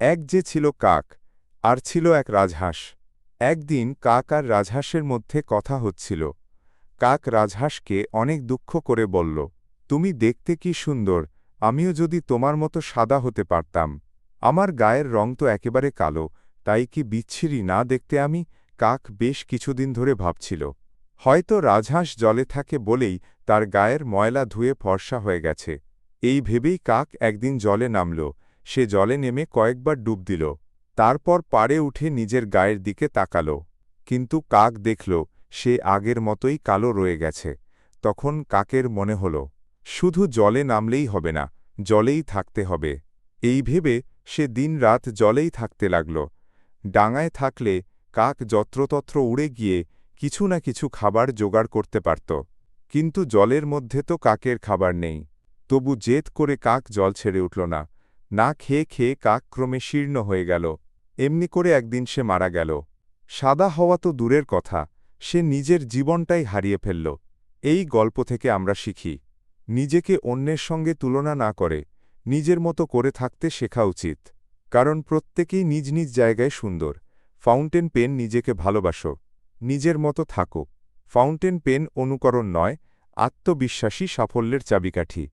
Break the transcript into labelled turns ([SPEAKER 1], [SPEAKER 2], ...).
[SPEAKER 1] এক যে ছিল কাক, আর ছিল এক রাজহাঁস। একদিন কাক আর রাজহাঁসের মধ্যে কথা হচ্ছিল। কাক রাজহাঁসকে অনেক দুঃখ করে বলল, তুমি দেখতে কি সুন্দর, আমিও যদি তোমার মতো সাদা হতে পারতাম। আমার গায়ের রং তো একেবারে কালো, তাই কি বিচ্ছিরি না দেখতে আমি? কাক বেশ কিছুদিন ধরে ভাবছিল। হয়তো রাজহাঁস জলে থাকে বলেই তার গায়ের ময়লা ধুয়ে ফর্সা হয়ে গেছে। এই ভেবেই কাক একদিন জলে নামল। সে জলে নেমে কয়েকবার ডুব দিল, তারপর পাড়ে উঠে নিজের গায়ের দিকে তাকাল, কিন্তু কাক দেখল সে আগের মতোই কালো রয়ে গেছে, তখন কাকের মনে হল, শুধু জলে নামলেই হবে না, জলেই থাকতে হবে, এই ভেবে সে দিনরাত জলেই থাকতে লাগল, ডাঙায় থাকলে কাক যত্রতত্র উড়ে গিয়ে কিছু না কিছু খাবার জোগাড় করতে পারত, কিন্তু জলের মধ্যে তো কাকের খাবার নেই, তবু জেদ করে কাক জল ছেড়ে উঠল না না খেয়ে খেয়ে কাক ক্রমে শীর্ণ হয়ে গেল। এমনি করে একদিন সে মারা গেল। সাদা হওয়া তো দূরের কথা, সে নিজের জীবনটাই হারিয়ে ফেলল। এই গল্প থেকে আমরা শিখি, নিজেকে অন্যের সঙ্গে তুলনা না করে, নিজের মতো করে থাকতে শেখা উচিত। কারণ প্রত্যেকেই নিজ নিজ জায়গায় সুন্দর। ফাউন্টেন পেন নিজেকে ভালোবাসো, নিজের মতো থাকো। ফাউন্টেন পেন অনুকরণ নয়, আত্মবিশ্বাসী সাফল্যের চাবিকাঠি।